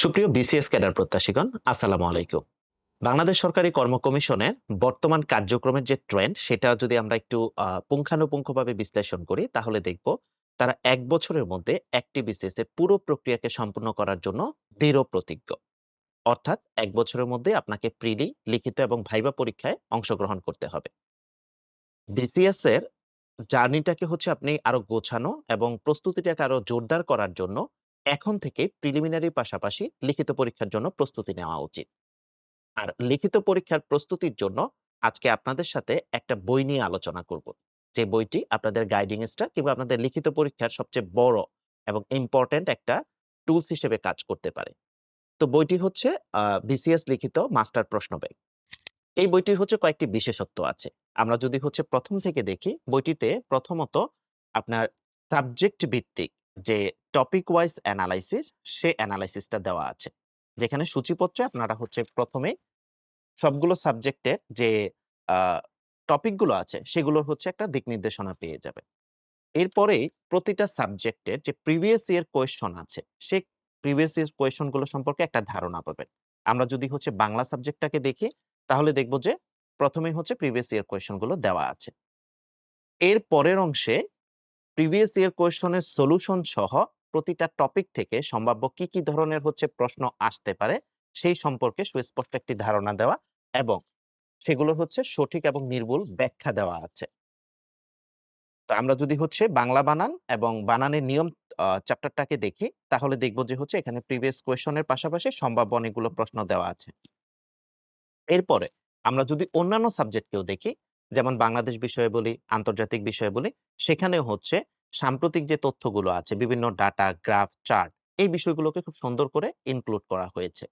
সুপ্রিয় BCS cadre প্রত্যাশীগণ, আসসালামু আলাইকুম। বাংলাদেশ সরকারি কর্ম কমিশনের বর্তমান কার্যক্রমের যে ট্রেন্ড সেটা যদি আমরা একটু পুঙ্খানুপুঙ্খভাবে বিশ্লেষণ করি, তাহলে দেখব তারা এক বছরের মধ্যে একটি বিসিএস এর পুরো প্রক্রিয়াকে সম্পূর্ণ করার জন্য দৃঢ় প্রতিজ্ঞ। অর্থাৎ এক বছরের মধ্যে আপনাকে প্রিলি, লিখিত এবং ভাইবা পরীক্ষায় অংশগ্রহণ করতে হবে। বিসিএস এর জার্নিটাকে হচ্ছে আপনি আরও গোছানো এবং প্রস্তুতিটাকে আরও জোরদার করার জন্য এখন থেকে প্রিলিমিনারি পাশাপাশি লিখিত পরীক্ষার জন্য প্রস্তুতি নেওয়া উচিত। আর লিখিত পরীক্ষার প্রস্তুতির জন্য আজকে আপনাদের সাথে একটা বই নিয়ে আলোচনা করব। যে বইটি আপনাদের গাইডিং স্টার কিংবা আপনাদের লিখিত পরীক্ষার সবচেয়ে বড় এবং ইম্পর্ট্যান্ট একটা টুলস হিসেবে কাজ করতে পারে। তো বইটি হচ্ছে বিসিএস লিখিত মাস্টার প্রশ্ন ব্যাংক এই বইটির হচ্ছে কয়েকটি বিশেষত্ব আছে। আমরা যদি হচ্ছে প্রথম থেকে দেখি, বইটিতে প্রথমত আপনার সাবজেক্ট ভিত্তিক যে টপিক ওয়াইজ অ্যানালাইসিস সে অ্যানালাইসিসটা দেওয়া আছে। যেখানে সূচিপত্রে আপনারা হচ্ছে প্রথমে সবগুলো সাবজেক্টের যে টপিকগুলো আছে, সেগুলোর হচ্ছে একটা দিক নির্দেশনা পেয়ে যাবে এরপরে প্রতিটা সাবজেক্টের যে প্রিভিয়াস ইয়ার কোয়েশন আছে, সে প্রিভিয়াস ইয়ার কোয়েশনগুলো সম্পর্কে একটা ধারণা পাবেন। আমরা যদি হচ্ছে বাংলা সাবজেক্টটাকে দেখি, তাহলে দেখব যে প্রথমেই হচ্ছে প্রিভিয়াস ইয়ার কোয়েশনগুলো দেওয়া আছে। এর পরের অংশে প্রিভিয়াস ইয়ার কোয়েশনের সলিউশন সহ প্রতিটা টপিক থেকে সম্ভাব্য কি কি ধরনের হচ্ছে প্রশ্ন আসতে পারে, সেই সম্পর্কে সুস্পষ্ট একটি ধারণা দেওয়া এবং সেগুলো হচ্ছে সঠিক এবং নির্ভুল ব্যাখ্যা দেওয়া আছে। তো আমরা যদি হচ্ছে বাংলা বানান এবং বানানের নিয়ম চ্যাপ্টারটাকে দেখি, তাহলে দেখব যে হচ্ছে এখানে প্রিভিয়াস কোয়েশনের পাশাপাশি সম্ভাব্য অনেকগুলো প্রশ্ন দেওয়া আছে। এরপরে আমরা যদি অন্যান্য সাবজেক্টকেও দেখি যেমন বাংলাদেশ বিষয়ে বলি, আন্তর্জাতিক বিষয়ে বলি সেখানেও হচ্ছে সাম্প্রতিক যে তথ্যগুলো আছে, বিভিন্ন ডাটা, গ্রাফ, চার্ট, এই বিষয়গুলোকে খুব সুন্দর করে ইনক্লুড করা হয়েছে।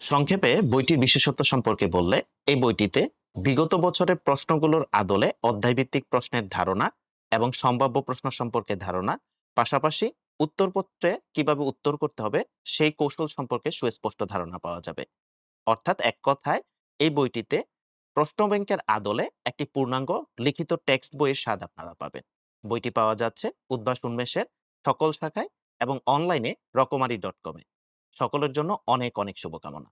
সংক্ষেপে বইটির বিশেষত্ব সম্পর্কে বললে, এই বইটিতে বিগত বছরের প্রশ্নগুলোর আদলে অধ্যায়ভিত্তিক প্রশ্নের ধারণা এবং সম্ভাব্য প্রশ্ন সম্পর্কে ধারণা, পাশাপাশি উত্তরপত্রে কীভাবে উত্তর করতে হবে, সেই কৌশল সম্পর্কে সুস্পষ্ট ধারণা পাওয়া যাবে। অর্থাৎ এক কথায়, এই বইটিতে প্রশ্ন ব্যাংকের আদলে একটি পূর্ণাঙ্গ লিখিত টেক্সট বইয়ের স্বাদ আপনারা পাবেন। বইটি পাওয়া যাচ্ছে উদ্বাস উন্মেষের সকল শাখায় এবং অনলাইনে রকমারি ডট কমে। সকলের জন্য অনেক অনেক শুভকামনা।